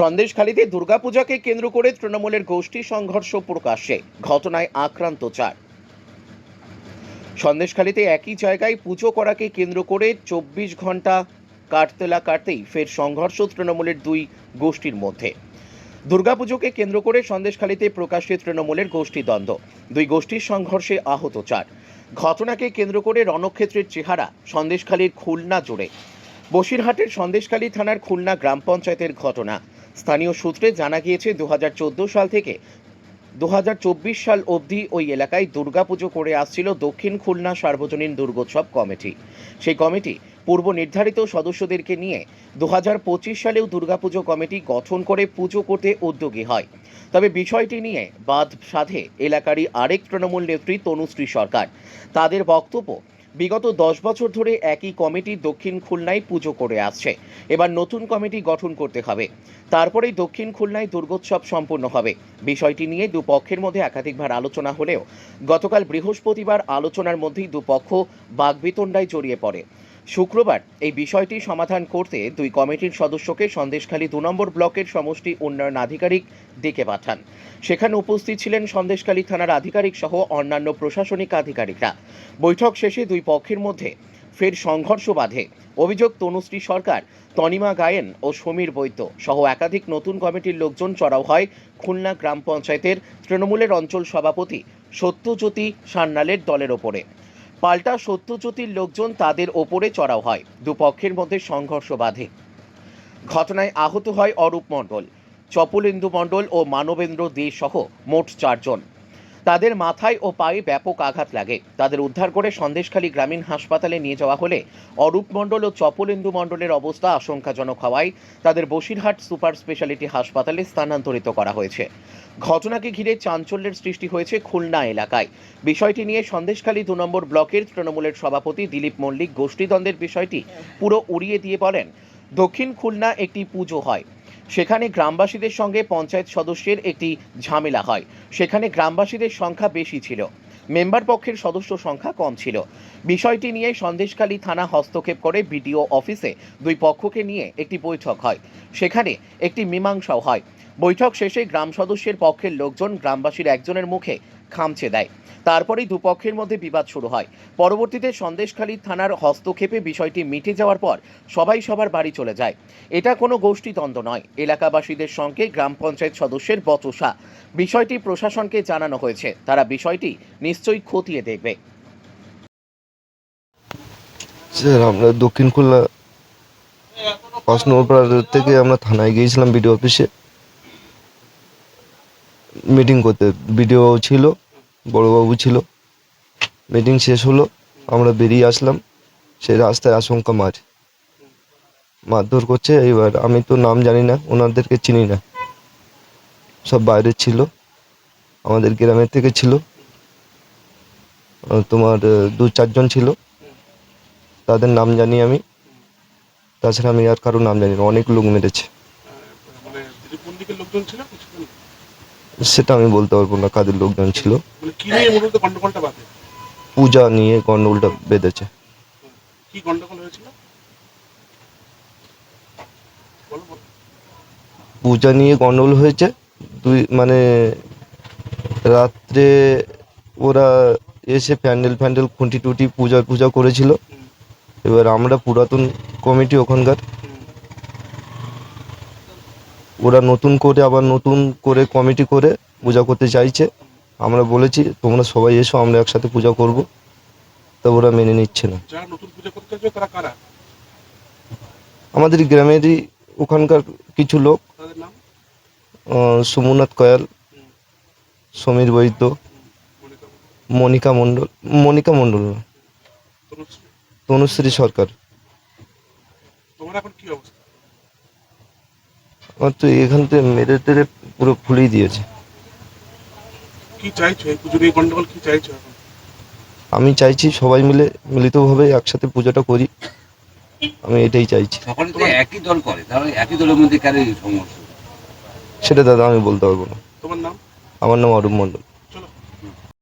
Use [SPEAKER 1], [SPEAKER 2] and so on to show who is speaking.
[SPEAKER 1] সন্দেশখালীতে দুর্গাপূজাকে কেন্দ্র করে তৃণমূলের গোষ্ঠী সংঘর্ষ প্রকাশ্যে, ঘটনায় আক্রান্ত চার। সন্দেশখালীতে একই জায়গায় পুজো করাকে কেন্দ্র করে চব্বিশ ঘণ্টা কাটতেলা কাটতেই ফের সংঘর্ষ তৃণমূলের দুই গোষ্ঠীর মধ্যে। দুর্গাপুজোকে কেন্দ্র করে সন্দেশখালীতে প্রকাশ্যে তৃণমূলের গোষ্ঠী দ্বন্দ্ব। দুই গোষ্ঠীর সংঘর্ষে আহত চার। ঘটনাকে কেন্দ্র করে রণক্ষেত্রের চেহারা সন্দেশখালীর খুলনা জুড়ে। বসিরহাটের সন্দেশখালী থানার খুলনা গ্রাম পঞ্চায়েতের ঘটনা স্থানীয় সূত্রে জানা গিয়েছে দু হাজার চোদ্দ সাল থেকে দু হাজার চব্বিশ সাল অবধি ওই এলাকায় দুর্গাপুজো করে আসছিল দক্ষিণ খুলনা সার্বজনীন দুর্গোৎসব কমিটি। সেই কমিটি পূর্ব নির্ধারিত সদস্যদেরকে নিয়ে দু হাজার পঁচিশ সালেও দুর্গাপুজো কমিটি গঠন করে পুজো করতে উদ্যোগী হয়। তবে বিষয়টি নিয়ে বাদ সাধে এলাকারই আরেক তৃণমূল নেত্রী তনুশ্রী সরকার। তাদের বক্তব্য বিগত দশ বছর ধরে একই কমিটি দক্ষিণ খুলনায় পুজো করে আসছে। এবার নতুন কমিটি গঠন করতে হবে। তারপরেই দক্ষিণ খুলনায় দুর্গোৎসব সম্পূর্ণ হবে। বিষয়টি নিয়ে দুপক্ষের মধ্যে একাধিকবার আলোচনা হলেও গতকাল বৃহস্পতিবার আলোচনার মধ্যেই দুপক্ষ বাগবিতণ্ডায় জড়িয়ে পড়ে। শুক্রবার এই বিষয়টি সমাধান করতে দুই কমিটির সদস্যকে সন্দেশখালী দু নম্বর ব্লকের সমষ্টি উন্নয়ন আধিকারিক ডেকে পাঠান। সেখানে উপস্থিত ছিলেন সন্দেশখালী থানার আধিকারিক সহ অন্যান্য প্রশাসনিক আধিকারিকরা। বৈঠক শেষে দুই পক্ষের মধ্যে ফের সংঘর্ষ বাধে। অভিযোগ, তনুশ্রী সরকার, তনিমা গায়েন ও সমীর বৈদ্য সহ একাধিক নতুন কমিটির লোকজন চড়াও হয় খুলনা গ্রাম পঞ্চায়েতের তৃণমূলের অঞ্চল সভাপতি সত্যজ্যোতি সান্যালের দলের ওপরে। পাল্টা সত্যজ্যোতির লোকজন তাদের ওপরে চড়াও হয়। দুপক্ষের মধ্যে সংঘর্ষ বাধে। ঘটনায় আহত হয় অরূপ মণ্ডল, চপলেন্দু মণ্ডল ও মানবেন্দ্র দে সহ মোট চারজন। তাদের মাথায় ও পায়ে ব্যাপক আঘাত লাগে। তাদের উদ্ধার করে সন্দেশখালী গ্রামীণ হাসপাতালে নিয়ে যাওয়া হলে অরূপ মণ্ডল ও চপলেন্দু মণ্ডলের অবস্থা আশঙ্কাজনক হওয়ায় তাদের বসিরহাট সুপার স্পেশালিটি হাসপাতালে স্থানান্তরিত করা হয়েছে। ঘটনাকে ঘিরে চাঞ্চল্যের সৃষ্টি হয়েছে খুলনা এলাকায়। বিষয়টি নিয়ে সন্দেশখালী দু নম্বর ব্লকের তৃণমূলের সভাপতি দিলীপ মল্লিক গোষ্ঠীদ্বন্দ্বের বিষয়টি পুরো উড়িয়ে দিয়ে বলেন, দক্ষিণ খুলনা একটি পুজো হয়। সেখানে গ্রামবাসীদের সঙ্গে পঞ্চায়েত সদস্যের একটি ঝামেলা হয়। সেখানে গ্রামবাসীদের সংখ্যা বেশি ছিল। মেম্বার পক্ষের সদস্য সংখ্যা কম ছিল। বিষয়টি নিয়ে সন্দেশখালী থানা হস্তক্ষেপ করে বিডিও অফিসে দুই পক্ষকে নিয়ে একটি বৈঠক হয়। সেখানে একটি মীমাংসাও হয়। বৈঠক শেষে গ্রাম সদস্যের পক্ষের লোকজন গ্রামবাসীর একজনের মুখে খামচে দেয়। তারপরেই দুপক্ষের মধ্যে বিবাদ শুরু হয়। পরবর্তীতে সন্দেশখালী থানার হস্তক্ষেপে বিষয়টি মিটে যাওয়ার পর সবাই সবার বাড়ি চলে যায়। এটা কোনো গোষ্ঠীদ্বন্দ্ব নয়। এলাকাবাসীদের সঙ্গে গ্রাম পঞ্চায়েত সদস্যের বচসা। বিষয়টি প্রশাসনকে জানানো হয়েছে। তারা বিষয়টি নিশ্চয়ই খতিয়ে দেখবে।
[SPEAKER 2] স্যার, আমরা দক্ষিণ খুলনা পাঁচ নম্বর থেকে আমরা থানায় গিয়েছিলাম বিডিও অফিসে। মিটিং করতে বিডিও ছিল বড়বাবু ছিল মিটিং শেষ হলো আমরা বেরিয়ে আসলাম সেই রাস্তায় আশঙ্কা মার মারধর করছে এবার আমি তো নাম জানি না ওনাদেরকে চিনি না সব বাইরের ছিল আমাদের গ্রামের থেকে ছিল তোমার দু চারজন ছিল তাদের নাম জানি আমি তাছাড়া আমি আর কারও নাম জানি না অনেক লোক মেরেছে
[SPEAKER 3] মানে ছিল?
[SPEAKER 2] সেটা আমি বলতে পারব না কাদের লোকজন ছিল। পূজা নিয়ে গন্ডগোলটা বেঁধেছে। পূজা নিয়ে গন্ডগোল হয়েছে। দুই মানে রাত্রে ওরা এসে প্যান্ডেল ফ্যান্ডেল খুঁটি টুটি পূজা পূজা করেছিল। এবার আমরা পুরাতন কমিটি ওখানকার। ওরা নতুন করে আবার নতুন করে কমিটি করে পূজা করতে চাইছে। আমরা বলেছি তোমরা সবাই এসো আমরা একসাথে পূজা করব। তা ওরা মেনে নিচ্ছে না। আমাদের গ্রামেরই ওখানকার কিছু লোক। সোমনাথ কয়াল সমীর বৈদ্য
[SPEAKER 3] মনিকা
[SPEAKER 2] মণ্ডল মনিকা মণ্ডল না,
[SPEAKER 3] তনুশ্রী।
[SPEAKER 2] তনুশ্রী সরকার।
[SPEAKER 3] তোমার এখন কি অবস্থা?
[SPEAKER 2] আমার তো এখান থেকে মেরে তেরে পুরো ফুলিয়ে দিয়েছে।
[SPEAKER 3] কি চাইছো? এই পুজোর এই গন্ডগোল কি চাইছো এখন?
[SPEAKER 2] আমি চাইছি সবাই মিলে মিলিতভাবে একসাথে পূজাটা করি। আমি এটাই চাইছি।
[SPEAKER 4] সকলে তো একই দল করে তাহলে একই দলের মধ্যে সমস্যা
[SPEAKER 2] সেটা দাদা আমি বলতে পারব না।
[SPEAKER 3] তোমার নাম?
[SPEAKER 2] আমার নাম অরূপ মণ্ডল।